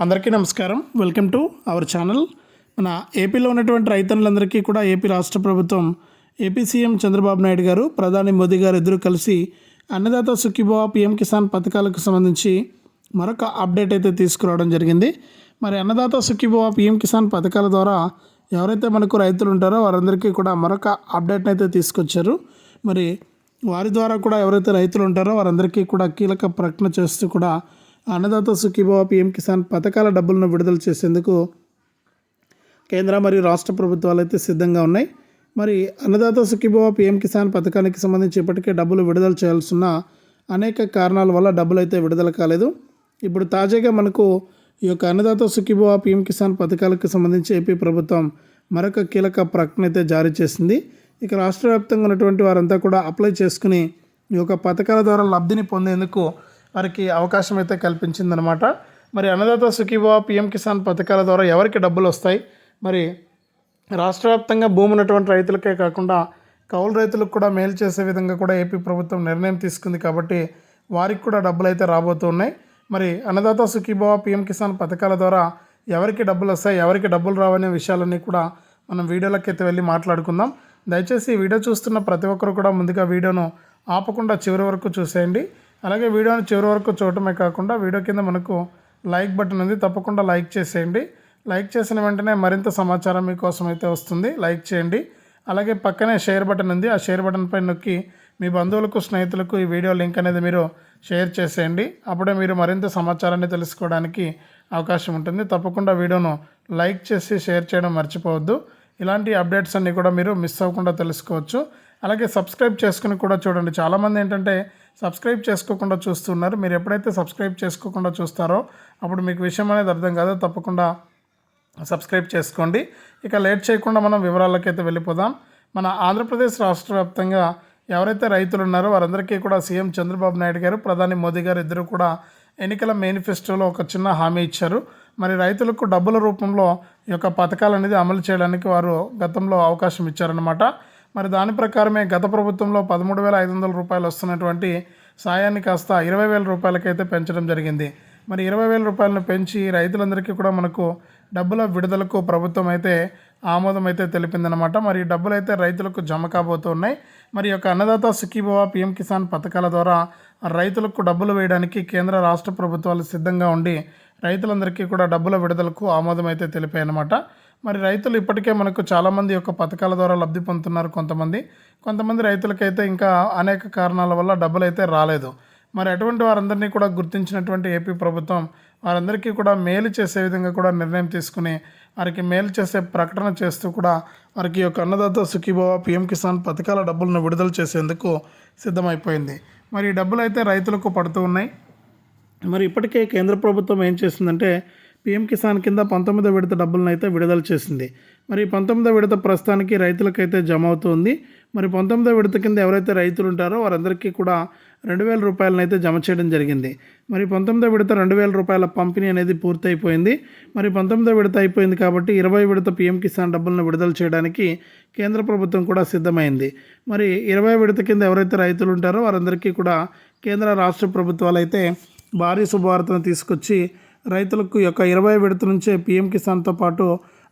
అందరికీ నమస్కారం. Welcome to our channel మన ఏపీలో ఉన్నటువంటి రైతన్నులందరికీ కూడా ఏపీ రాష్ట్ర ప్రభుత్వం ఏపీ సీఎం చంద్రబాబు నాయుడు గారు ప్రధాని మోదీ గారు ఇద్దరు కలిసి అన్నదాత సుఖీభవ పిఎం కిసాన్ పథకాలకు సంబంధించి మరొక అప్డేట్ అయితే తీసుకురావడం జరిగింది. మరి అన్నదాత సుఖీభవ పిఎం కిసాన్ పథకాల ద్వారా ఎవరైతే మనకు రైతులు ఉంటారో వారందరికీ కూడా మరొక అప్డేట్ని అయితే తీసుకొచ్చారు. మరి వారి ద్వారా కూడా ఎవరైతే రైతులు ఉంటారో వారందరికీ కూడా కీలక ప్రకటన చేస్తూ కూడా అన్నదాత సుఖీభవ పిఎం కిసాన్ పథకాల డబ్బులను విడుదల చేసేందుకు కేంద్ర మరియు రాష్ట్ర ప్రభుత్వాలు అయితే సిద్ధంగా ఉన్నాయి. మరి అన్నదాత సుఖీభవ పిఎం కిసాన్ పథకానికి సంబంధించి ఇప్పటికే డబ్బులు విడుదల చేయాల్సిన అనేక కారణాల వల్ల డబ్బులు అయితే విడుదల కాలేదు. ఇప్పుడు తాజాగా మనకు ఈ యొక్క అన్నదాత సుఖీభవ పిఎం కిసాన్ పథకాలకు సంబంధించి ఏపీ ప్రభుత్వం మరొక కీలక ప్రకటన అయితే జారీ చేసింది. ఇక రాష్ట్ర వ్యాప్తంగా ఉన్నటువంటి వారంతా కూడా అప్లై చేసుకుని ఈ యొక్క పథకాల ద్వారా లబ్ధిని పొందేందుకు వారికి అవకాశం అయితే కల్పించిందనమాట మరి అన్నదాత సుఖీభావ పిఎం కిసాన్ పథకాల ద్వారా ఎవరికి డబ్బులు వస్తాయి? మరి రాష్ట్ర వ్యాప్తంగా భూమి ఉన్నటువంటి రైతులకే కాకుండా కౌలు రైతులకు కూడా మేలు చేసే విధంగా కూడా ఏపీ ప్రభుత్వం నిర్ణయం తీసుకుంది కాబట్టి వారికి కూడా డబ్బులు అయితే రాబోతున్నాయి మరి అన్నదాత సుఖీభావ పిఎం కిసాన్ పథకాల ద్వారా ఎవరికి డబ్బులు వస్తాయి? ఎవరికి డబ్బులు రావనే విషయాలన్నీ కూడా మనం వీడియోలోకి అయితే వెళ్ళి మాట్లాడుకుందాం. దయచేసి ఈ వీడియో చూస్తున్న ప్రతి ఒక్కరు కూడా ముందుగా వీడియోను ఆపకుండా చివరి వరకు చూసేయండి. అలాగే వీడియోని చివరి వరకు చూడటమే కాకుండా వీడియో కింద మనకు లైక్ బటన్ ఉంది. తప్పకుండా లైక్ చేసేయండి. లైక్ చేసిన వెంటనే మరింత సమాచారం మీకోసం అయితే వస్తుంది. లైక్ చేయండి. అలాగే పక్కనే షేర్ బటన్ ఉంది. ఆ షేర్ బటన్ పై నొక్కి మీ బంధువులకు స్నేహితులకు ఈ వీడియో లింక్ అనేది మీరు షేర్ చేసేయండి. అప్పుడే మీరు మరింత సమాచారాన్ని తెలుసుకోవడానికి అవకాశం ఉంటుంది. తప్పకుండా వీడియోను లైక్ చేసి షేర్ చేయడం మర్చిపోవద్దు. ఇలాంటి అప్డేట్స్ అన్నీ కూడా మీరు మిస్ అవ్వకుండా తెలుసుకోవచ్చు. అలాగే సబ్స్క్రైబ్ చేసుకుని కూడా చూడండి. చాలామంది ఏంటంటే సబ్స్క్రైబ్ చేసుకోకుండా చూస్తున్నారు. మీరు ఎప్పుడైతే సబ్స్క్రైబ్ చేసుకోకుండా చూస్తారో అప్పుడు మీకు విషయం అనేది అర్థం కాదు. తప్పకుండా సబ్స్క్రైబ్ చేసుకోండి. ఇక లేట్ చేయకుండా మనం వివరాలకైతే వెళ్ళిపోదాం. మన ఆంధ్రప్రదేశ్ రాష్ట్ర వ్యాప్తంగా ఎవరైతే రైతులు ఉన్నారో వారందరికీ కూడా సీఎం చంద్రబాబు నాయుడు గారు ప్రధాని మోదీ గారు ఇద్దరు కూడా ఎన్నికల మేనిఫెస్టోలో ఒక చిన్న హామీ ఇచ్చారు. మరి రైతులకు డబ్బుల రూపంలో ఈ యొక్క పథకాలు అనేది అమలు చేయడానికి వారు గతంలో అవకాశం ఇచ్చారనమాట మరి దాని ప్రకారమే గత ప్రభుత్వంలో పదమూడు వేల ఐదు వందల రూపాయలు వస్తున్నటువంటి సాయాన్ని కాస్త ఇరవై వేల రూపాయలకైతే పెంచడం జరిగింది. మరి ఇరవై వేల రూపాయలను పెంచి రైతులందరికీ కూడా మనకు డబ్బుల విడుదలకు ప్రభుత్వం అయితే ఆమోదం అయితే తెలిపిందనమాట మరి డబ్బులు అయితే రైతులకు జమ కాబోతున్నాయి. మరి యొక్క అన్నదాత సుఖీభవ పిఎం కిసాన్ పథకాల ద్వారా రైతులకు డబ్బులు వేయడానికి కేంద్ర రాష్ట్ర ప్రభుత్వాలు సిద్ధంగా ఉండి రైతులందరికీ కూడా డబ్బుల విడుదలకు ఆమోదం అయితే తెలిపాయన్నమాట. మరి రైతులు ఇప్పటికే మనకు చాలామంది యొక్క పథకాల ద్వారా లబ్ధి పొందుతున్నారు కొంతమంది. కొంతమంది రైతులకైతే ఇంకా అనేక కారణాల వల్ల డబ్బులు అయితే రాలేదు. మరి అటువంటి వారందరినీ కూడా గుర్తించినటువంటి ఏపీ ప్రభుత్వం వారందరికీ కూడా మేలు చేసే విధంగా కూడా నిర్ణయం తీసుకుని వారికి మేలు చేసే ప్రకటన చేస్తూ కూడా వారికి యొక్క అన్నదాత సుఖీభవ పిఎం కిసాన్ పథకాల డబ్బులను విడుదల చేసేందుకు సిద్ధమైపోయింది. మరి ఈ డబ్బులు అయితే రైతులకు పడుతూ ఉన్నాయి. మరి ఇప్పటికే కేంద్ర ప్రభుత్వం ఏం చేసిందంటే పీఎం కిసాన్ కింద పంతొమ్మిదో విడత డబ్బులను అయితే విడుదల చేసింది. మరి పంతొమ్మిదో విడత ప్రస్తుతానికి రైతులకైతే జమ అవుతుంది. మరి పంతొమ్మిదో విడత కింద ఎవరైతే రైతులు ఉంటారో వారందరికీ కూడా రెండు వేల రూపాయలను అయితే జమ చేయడం జరిగింది. మరి పంతొమ్మిదో విడత రెండు వేల రూపాయల పంపిణీ అనేది పూర్తయిపోయింది. మరి పంతొమ్మిదో విడత అయిపోయింది కాబట్టి ఇరవై విడత పీఎం కిసాన్ డబ్బులను విడుదల చేయడానికి కేంద్ర ప్రభుత్వం కూడా సిద్ధమైంది. మరి ఇరవై విడత కింద ఎవరైతే రైతులు ఉంటారో వారందరికీ కూడా కేంద్ర రాష్ట్ర ప్రభుత్వాలు అయితే భారీ శుభవార్తను తీసుకొచ్చి రైతులకు యొక్క ఇరవై విడత నుంచే పీఎం కిసాన్తో పాటు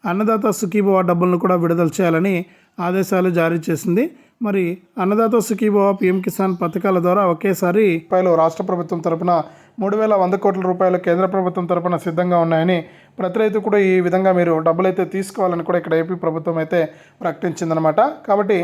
అన్నదాత సుఖీభవ డబ్బులను కూడా విడుదల చేయాలని ఆదేశాలు జారీ చేసింది. మరి అన్నదాత సుఖీభవ పీఎం కిసాన్ పథకాల ద్వారా ఒకేసారి రూపాయలు రాష్ట్ర ప్రభుత్వం తరపున మూడు వేల వంద కోట్ల రూపాయలు కేంద్ర ప్రభుత్వం తరపున సిద్ధంగా ఉన్నాయని ప్రతి రైతు కూడా ఈ విధంగా మీరు డబ్బులు అయితే తీసుకోవాలని కూడా ఇక్కడ ఏపీ ప్రభుత్వం అయితే ప్రకటించిందనమాట కాబట్టి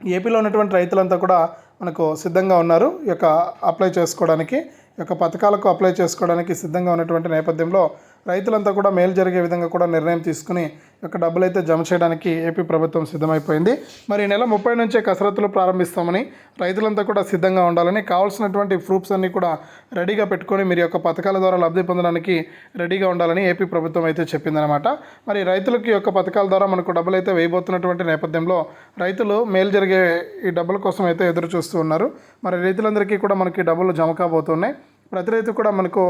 ఏపీలో ఉన్నటువంటి రైతులంతా కూడా మనకు సిద్ధంగా ఉన్నారు ఈ యొక్క అప్లై చేసుకోవడానికి. యొక్క పథకాలకు అప్లై చేసుకోవడానికి సిద్ధంగా ఉన్నటువంటి నేపథ్యంలో రైతులంతా కూడా మేలు జరిగే విధంగా కూడా నిర్ణయం తీసుకుని యొక్క డబ్బులు అయితే జమ చేయడానికి ఏపీ ప్రభుత్వం సిద్ధమైపోయింది. మరి ఈ నెల ముప్పై నుంచే కసరత్తులు ప్రారంభిస్తామని రైతులంతా కూడా సిద్ధంగా ఉండాలని కావాల్సినటువంటి ప్రూఫ్స్ అన్నీ కూడా రెడీగా పెట్టుకొని మీరు యొక్క పథకాల ద్వారా లబ్ధి పొందడానికి రెడీగా ఉండాలని ఏపీ ప్రభుత్వం అయితే చెప్పిందనమాట మరి రైతులకు యొక్క పథకాల ద్వారా మనకు డబ్బులు అయితే వేయబోతున్నటువంటి నేపథ్యంలో రైతులు మేలు జరిగే ఈ డబ్బుల కోసం అయితే ఎదురు చూస్తూ ఉన్నారు. మరి రైతులందరికీ కూడా మనకి డబ్బులు జమ కాబోతున్నాయి. ప్రతి రైతు కూడా మనకు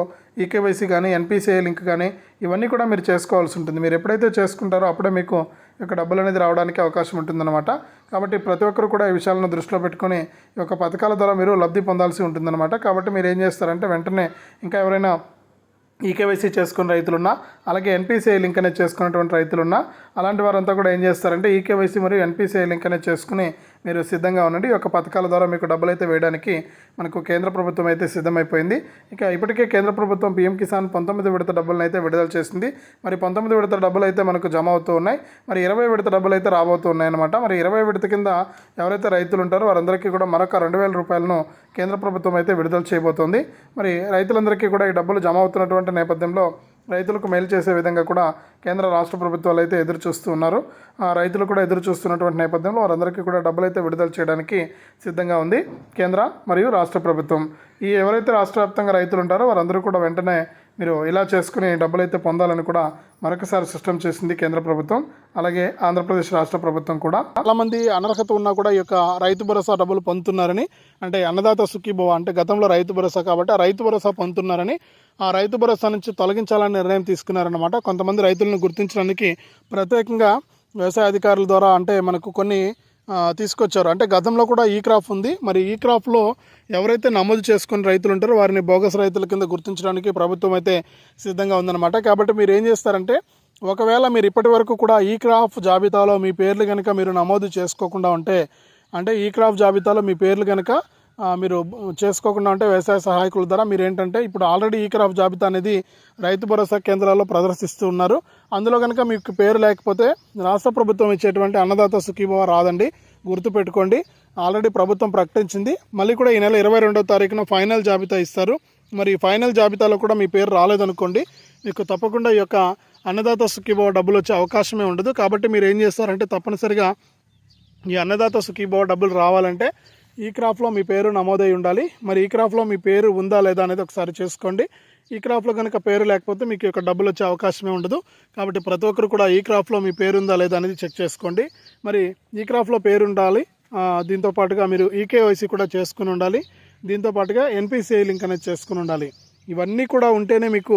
ఈకేవైసీ కానీ ఎన్పిసిఐ లింక్ కానీ ఇవన్నీ కూడా మీరు చేసుకోవాల్సి ఉంటుంది. మీరు ఎప్పుడైతే చేసుకుంటారో అప్పుడే మీకు యొక్క డబ్బులు అనేది రావడానికి అవకాశం ఉంటుందన్నమాట. కాబట్టి ప్రతి ఒక్కరు కూడా ఈ విషయాలను దృష్టిలో పెట్టుకొని ఈ యొక్క పథకాల ద్వారా మీరు లబ్ధి పొందాల్సి ఉంటుందన్నమాట. కాబట్టి మీరు ఏం చేస్తారంటే వెంటనే ఇంకా ఎవరైనా ఈకేవైసీ చేసుకున్న రైతులున్నా అలాగే ఎన్పిసిఐ లింక్ అనేది చేసుకున్నటువంటి రైతులున్నా అలాంటి వారంతా కూడా ఏం చేస్తారంటే ఈకేవైసీ మరియు ఎన్పిసిఐ లింక్ అనేది చేసుకుని మీరు సిద్ధంగా ఉండండి. ఈ యొక్క పథకాల ద్వారా మీకు డబ్బులు అయితే వేయడానికి మనకు కేంద్ర ప్రభుత్వం అయితే సిద్ధమైపోయింది. ఇక ఇప్పటికే కేంద్ర ప్రభుత్వం పీఎం కిసాన్ పంతొమ్మిది విడత డబ్బులను అయితే విడుదల చేసింది. మరి పంతొమ్మిది విడత డబ్బులు అయితే మనకు జమ అవుతూ ఉన్నాయి. మరి ఇరవై విడత డబ్బులు అయితే రాబోతూ ఉన్నాయన్నమాట. మరి ఇరవై విడత కింద ఎవరైతే రైతులు ఉంటారో వారందరికీ కూడా మరొక రెండు వేల రూపాయలను కేంద్ర ప్రభుత్వం అయితే విడుదల చేయబోతోంది. మరి రైతులందరికీ కూడా ఈ డబ్బులు జమ అవుతున్నటువంటి నేపథ్యంలో రైతులకు మేలు చేసే విధంగా కూడా కేంద్ర రాష్ట్ర ప్రభుత్వాలు అయితే ఎదురు చూస్తూ ఉన్నారు. ఆ రైతులు కూడా ఎదురు చూస్తున్నటువంటి నేపథ్యంలో వారందరికీ కూడా డబ్బులు అయితే విడుదల చేయడానికి సిద్ధంగా ఉంది కేంద్ర మరియు రాష్ట్ర ప్రభుత్వం. ఈ ఎవరైతే రాష్ట్ర వ్యాప్తంగా రైతులు ఉంటారో వారందరూ కూడా వెంటనే మీరు ఇలా చేసుకుని డబ్బులు అయితే పొందాలని కూడా మరొకసారి సిస్టమ్ చేసింది కేంద్ర ప్రభుత్వం అలాగే ఆంధ్రప్రదేశ్ రాష్ట్ర ప్రభుత్వం కూడా. చాలా మంది అనర్హత ఉన్నా కూడా ఈ యొక్క రైతు భరోసా డబ్బులు పొందుతున్నారని అంటే అన్నదాత సుఖీభవ అంటే గతంలో రైతు భరోసా కాబట్టి ఆ రైతు భరోసా పొందుతున్నారని ఆ రైతు భరోసా నుంచి తొలగించాలని నిర్ణయం తీసుకున్నారన్నమాట. కొంతమంది రైతులను గుర్తించడానికి ప్రత్యేకంగా వ్యవసాయ అధికారుల ద్వారా అంటే మనకు కొన్ని తీసుకొచ్చారు. అంటే గతంలో కూడా ఈ క్రాప్ ఉంది. మరి ఈ క్రాప్లో ఎవరైతే నమోదు చేసుకుని రైతులు ఉంటారో వారిని బోగస్ రైతుల కింద గుర్తించడానికి ప్రభుత్వం అయితే సిద్ధంగా ఉందన్నమాట. కాబట్టి మీరు ఏం చేస్తారంటే ఒకవేళ మీరు ఇప్పటి వరకు కూడా ఈ క్రాప్ జాబితాలో మీ పేర్లు కనుక మీరు నమోదు చేసుకోకుండా ఉంటే అంటే ఈ క్రాప్ జాబితాలో మీ పేర్లు కనుక మీరు చేసుకోకుండా ఉంటే వ్యవసాయ సహాయకుల ద్వారా మీరు ఏంటంటే ఇప్పుడు ఆల్రెడీ ఈ క్రాప్ జాబితా అనేది రైతు భరోసా కేంద్రాల్లో ప్రదర్శిస్తూ ఉన్నారు. అందులో కనుక మీకు పేరు లేకపోతే రాష్ట్ర ప్రభుత్వం ఇచ్చేటువంటి అన్నదాత సుఖీభవ రాదండి. గుర్తుపెట్టుకోండి ఆల్రెడీ ప్రభుత్వం ప్రకటించింది. మళ్ళీ కూడా ఈ నెల ఇరవై రెండవ తారీఖున ఫైనల్ జాబితా ఇస్తారు. మరి ఈ ఫైనల్ జాబితాలో కూడా మీ పేరు రాలేదనుకోండి మీకు తప్పకుండా ఈ యొక్క అన్నదాత సుఖీభవ డబ్బులు వచ్చే అవకాశమే ఉండదు. కాబట్టి మీరు ఏం చేస్తారంటే తప్పనిసరిగా ఈ అన్నదాత సుఖీభవ డబ్బులు రావాలంటే ఈ క్రాప్లో మీ పేరు నమోదై ఉండాలి. మరి ఈ క్రాప్లో మీ పేరు ఉందా లేదా అనేది ఒకసారి చేసుకోండి. ఈ క్రాప్లో కనుక పేరు లేకపోతే మీకు యొక్క డబ్బులు వచ్చే అవకాశమే ఉండదు. కాబట్టి ప్రతి ఒక్కరు కూడా ఈ క్రాప్లో మీ పేరు ఉందా లేదా అనేది చెక్ చేసుకోండి. మరి ఈ క్రాప్లో పేరు ఉండాలి. దీంతో పాటుగా మీరు ఈకేవైసీ కూడా చేసుకుని ఉండాలి. దీంతో పాటుగా ఎన్పిసిఐ లింక్ అనేది చేసుకుని ఉండాలి. ఇవన్నీ కూడా ఉంటేనే మీకు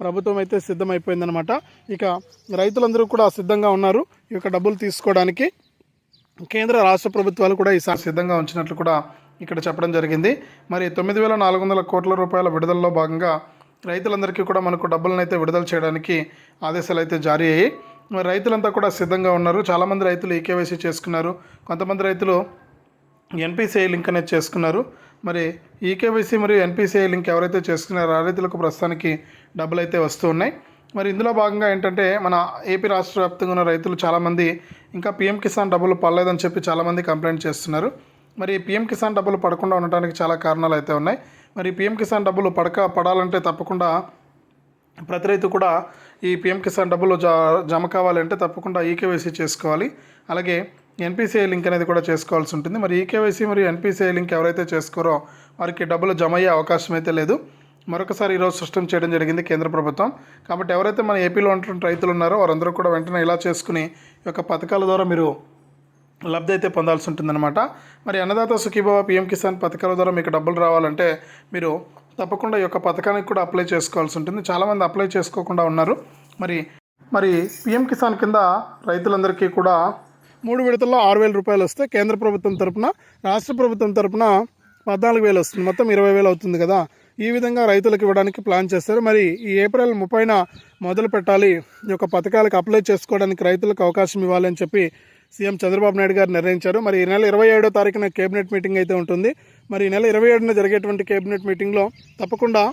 ప్రభుత్వం అయితే సిద్ధమైపోయిందనమాట ఇక రైతులందరూ కూడా సిద్ధంగా ఉన్నారు. ఈ యొక్క డబ్బులు తీసుకోవడానికి కేంద్ర రాష్ట్ర ప్రభుత్వాలు కూడా ఈసారి సిద్ధంగా ఉంచినట్లు కూడా ఇక్కడ చెప్పడం జరిగింది. మరి తొమ్మిది వేల నాలుగు వందల కోట్ల రూపాయల విడుదలలో భాగంగా రైతులందరికీ కూడా మనకు డబ్బులను అయితే విడుదల చేయడానికి ఆదేశాలు అయితే జారీ అయ్యాయి. మరి రైతులంతా కూడా సిద్ధంగా ఉన్నారు. చాలామంది రైతులు ఈకేవైసీ చేసుకున్నారు. కొంతమంది రైతులు ఎన్పిసిఐ లింక్ అనేది చేసుకున్నారు. మరి ఈకేవైసీ మరియు ఎన్పిసిఐ లింక్ ఎవరైతే చేసుకున్నారో ఆ రైతులకు ప్రస్తుతానికి డబ్బులు అయితే వస్తూ ఉన్నాయి మరి ఇందులో భాగంగా ఏంటంటే మన ఏపీ రాష్ట్ర వ్యాప్తంగా ఉన్న రైతులు చాలామంది ఇంకా పీఎం కిసాన్ డబ్బులు పడలేదని చెప్పి చాలామంది కంప్లైంట్ చేస్తున్నారు. మరి పీఎం కిసాన్ డబ్బులు పడకుండా ఉండటానికి చాలా కారణాలు అయితే ఉన్నాయి. మరి పీఎం కిసాన్ డబ్బులు పడక పడాలంటే తప్పకుండా ప్రతి రైతు కూడా ఈ పిఎం కిసాన్ డబ్బులు జ జమ కావాలంటే తప్పకుండా ఈకేవైసీ చేసుకోవాలి. అలాగే ఎన్పిసిఐ లింక్ అనేది కూడా చేసుకోవాల్సి ఉంటుంది. మరి ఈకేవైసీ మరియు ఎన్పిసిఐ లింక్ ఎవరైతే చేసుకోరో వారికి డబ్బులు జమ అయ్యే అవకాశం అయితే లేదు. మరొకసారి ఈరోజు సృష్టం చేయడం జరిగింది కేంద్ర ప్రభుత్వం. కాబట్టి ఎవరైతే మన ఏపీలో ఉంటున్న రైతులు ఉన్నారో వారందరూ కూడా వెంటనే ఇలా చేసుకుని ఈ యొక్క పథకాల ద్వారా మీరు లబ్ధి అయితే పొందాల్సి ఉంటుందన్నమాట. మరి అన్నదాత సుఖీభావ పిఎం కిసాన్ పథకాల ద్వారా మీకు డబ్బులు రావాలంటే మీరు తప్పకుండా ఈ యొక్క పథకానికి కూడా అప్లై చేసుకోవాల్సి ఉంటుంది. చాలామంది అప్లై చేసుకోకుండా ఉన్నారు. మరి మరి పిఎం కిసాన్ కింద రైతులందరికీ కూడా మూడు విడతల్లో ఆరు వేల రూపాయలు వస్తే కేంద్ర ప్రభుత్వం తరపున రాష్ట్ర ప్రభుత్వం తరపున పద్నాలుగు వేలు వస్తుంది. మొత్తం ఇరవై వేలు అవుతుంది కదా. ఈ విధంగా రైతులకు ఇవ్వడానికి ప్లాన్ చేస్తారు. మరి ఈ ఏప్రిల్ ముప్పైన మొదలు పెట్టాలి. ఈ యొక్క పథకాలకు అప్లై చేసుకోవడానికి రైతులకు అవకాశం ఇవ్వాలి అని చెప్పి సీఎం చంద్రబాబు నాయుడు గారు నిర్ణయించారు. మరి ఈ నెల ఇరవై ఏడో తారీఖున కేబినెట్ మీటింగ్ అయితే ఉంటుంది. మరి ఈ నెల ఇరవై ఏడున జరిగేటువంటి కేబినెట్ మీటింగ్లో తప్పకుండా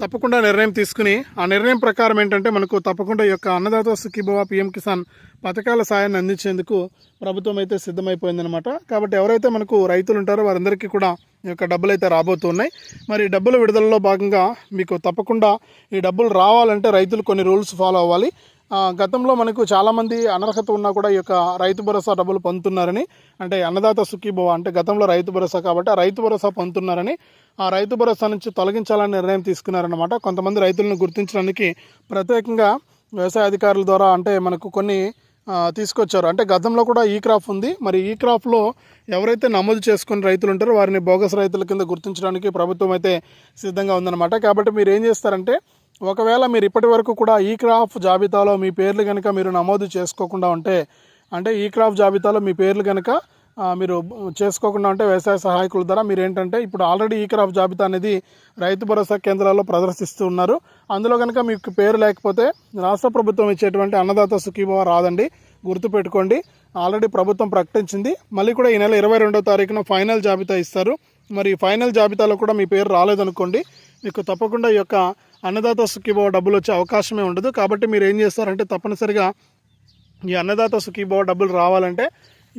తప్పకుండా నిర్ణయం తీసుకుని ఆ నిర్ణయం ప్రకారం ఏంటంటే మనకు తప్పకుండా ఈ యొక్క అన్నదాత సుఖీభవ పిఎం కిసాన్ పథకాల సాయాన్ని అందించేందుకు ప్రభుత్వం అయితే సిద్ధమైపోయిందనమాట కాబట్టి ఎవరైతే మనకు రైతులు ఉంటారో వారందరికీ కూడా ఈ యొక్క డబ్బులు అయితే రాబోతున్నాయి మరి డబ్బుల విడుదలలో భాగంగా మీకు తప్పకుండా ఈ డబ్బులు రావాలంటే రైతులు కొన్ని రూల్స్ ఫాలో అవ్వాలి. గతంలో మనకు చాలామంది అనర్హత ఉన్నా కూడా ఈ యొక్క రైతు భరోసా డబ్బులు పొందుతున్నారని అంటే అన్నదాత సుఖీభవ అంటే గతంలో రైతు భరోసా కాబట్టి ఆ రైతు భరోసా పొందుతున్నారని ఆ రైతు భరోసా నుంచి తొలగించాలని నిర్ణయం తీసుకున్నారన్నమాట. కొంతమంది రైతులను గుర్తించడానికి ప్రత్యేకంగా వ్యవసాయ అధికారుల ద్వారా అంటే మనకు కొన్ని తీసుకొచ్చారు. అంటే గతంలో కూడా ఈ క్రాప్ ఉంది. మరి ఈ క్రాప్లో ఎవరైతే నమోదు చేసుకుని రైతులు ఉంటారో వారిని బోగస్ రైతుల కింద గుర్తించడానికి ప్రభుత్వం అయితే సిద్ధంగా ఉందన్నమాట. కాబట్టి మీరు ఏం చేస్తారంటే ఒకవేళ మీరు ఇప్పటి వరకు కూడా ఈ క్రాఫ్ట్ జాబితాలో మీ పేర్లు కనుక మీరు నమోదు చేసుకోకుండా ఉంటే అంటే ఈ క్రాఫ్ట్ జాబితాలో మీ పేర్లు కనుక మీరు చేసుకోకుండా ఉంటే వ్యవసాయ సహాయకుల ద్వారా మీరు ఏంటంటే ఇప్పుడు ఆల్రెడీ ఈ క్రాఫ్ట్ జాబితా అనేది రైతు భరోసా కేంద్రాల్లో ప్రదర్శిస్తూ ఉన్నారు. అందులో కనుక మీకు పేరు లేకపోతే రాష్ట్ర ప్రభుత్వం ఇచ్చేటువంటి అన్నదాత సుఖీభవ రాదండి. గుర్తుపెట్టుకోండి ఆల్రెడీ ప్రభుత్వం ప్రకటించింది. మళ్ళీ కూడా ఈ నెల ఇరవై రెండో తారీఖున ఫైనల్ జాబితా ఇస్తారు. మరి ఫైనల్ జాబితాలో కూడా మీ పేరు రాలేదనుకోండి మీకు తప్పకుండా ఈ యొక్క అన్నదాత సుఖీభావ డబ్బులు వచ్చే అవకాశమే ఉండదు. కాబట్టి మీరు ఏం చేస్తారంటే తప్పనిసరిగా ఈ అన్నదాత సుఖీభావ డబ్బులు రావాలంటే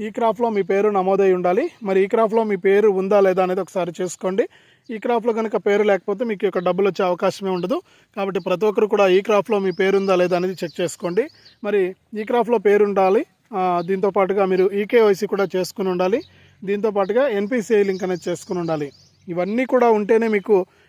ఈ క్రాప్లో మీ పేరు నమోదై ఉండాలి. మరి ఈ క్రాప్లో మీ పేరు ఉందా లేదా అనేది ఒకసారి చేసుకోండి. ఈ క్రాప్లో కనుక పేరు లేకపోతే మీకు యొక్క డబ్బులు వచ్చే అవకాశమే ఉండదు. కాబట్టి ప్రతి ఒక్కరు కూడా ఈ క్రాప్లో మీ పేరు ఉందా లేదా అనేది చెక్ చేసుకోండి. మరి ఈ క్రాప్లో పేరు ఉండాలి. దీంతో పాటుగా మీరు ఈకేవైసీ కూడా చేసుకుని ఉండాలి. దీంతో పాటుగా ఎన్పిసిఐ లింక్ అనేది చేసుకుని ఉండాలి. ఇవన్నీ కూడా ఉంటేనే మీకు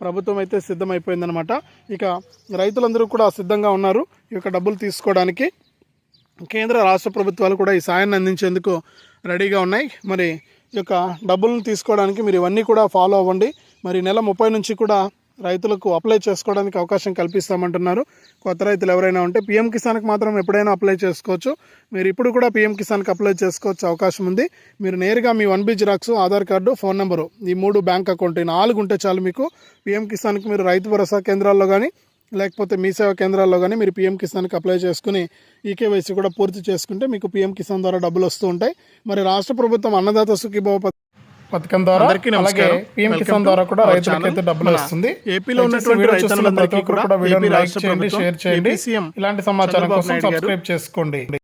ప్రభుత్వం అయితే సిద్ధమైపోయిందనమాట ఇక రైతులందరూ కూడా సిద్ధంగా ఉన్నారు. ఈ యొక్క డబ్బులు తీసుకోవడానికి. కేంద్ర రాష్ట్ర ప్రభుత్వాలు కూడా ఈ సాయాన్ని అందించేందుకు రెడీగా ఉన్నాయి. మరి ఈ యొక్క డబ్బులను తీసుకోవడానికి మీరు ఇవన్నీ కూడా ఫాలో అవ్వండి. మరి నెల ముప్పై నుంచి కూడా రైతులకు అప్లై చేసుకోవడానికి అవకాశం కల్పిస్తామంటున్నారు. కొత్త రైతులు ఎవరైనా ఉంటే పీఎం కిసాన్కి మాత్రం ఎప్పుడైనా అప్లై చేసుకోవచ్చు. మీరు ఇప్పుడు కూడా పీఎం కిసాన్కి అప్లై చేసుకోవచ్చు అవకాశం ఉంది. మీరు నేరుగా మీ one B xerox Aadhaar card phone number ఈ మూడు బ్యాంక్ అకౌంట్ ఈ నాలుగు ఉంటే చాలు మీకు పీఎం కిసాన్కి మీరు రైతు భరోసా కేంద్రాల్లో కానీ లేకపోతే మీ సేవా కేంద్రాల్లో కానీ మీరు పీఎం కిసాన్కి అప్లై చేసుకుని ఈకేవైసీ కూడా పూర్తి చేసుకుంటే మీకు పీఎం కిసాన్ ద్వారా డబ్బులు వస్తూ ఉంటాయి. మరి రాష్ట్ర ప్రభుత్వం అన్నదాత సుఖీభావ పథకం ద్వారా అలాగే. పీఎం కిసాన్ ద్వారా కూడా రైతులకైతే. డబ్బులు వస్తుంది ఏపీలో ఉన్నటువంటి ఒక్కరు కూడా వీడియోని లైక్ చేయండి షేర్ చేయండి ఇలాంటి సమాచారం కోసం సబ్స్క్రైబ్ చేసుకోండి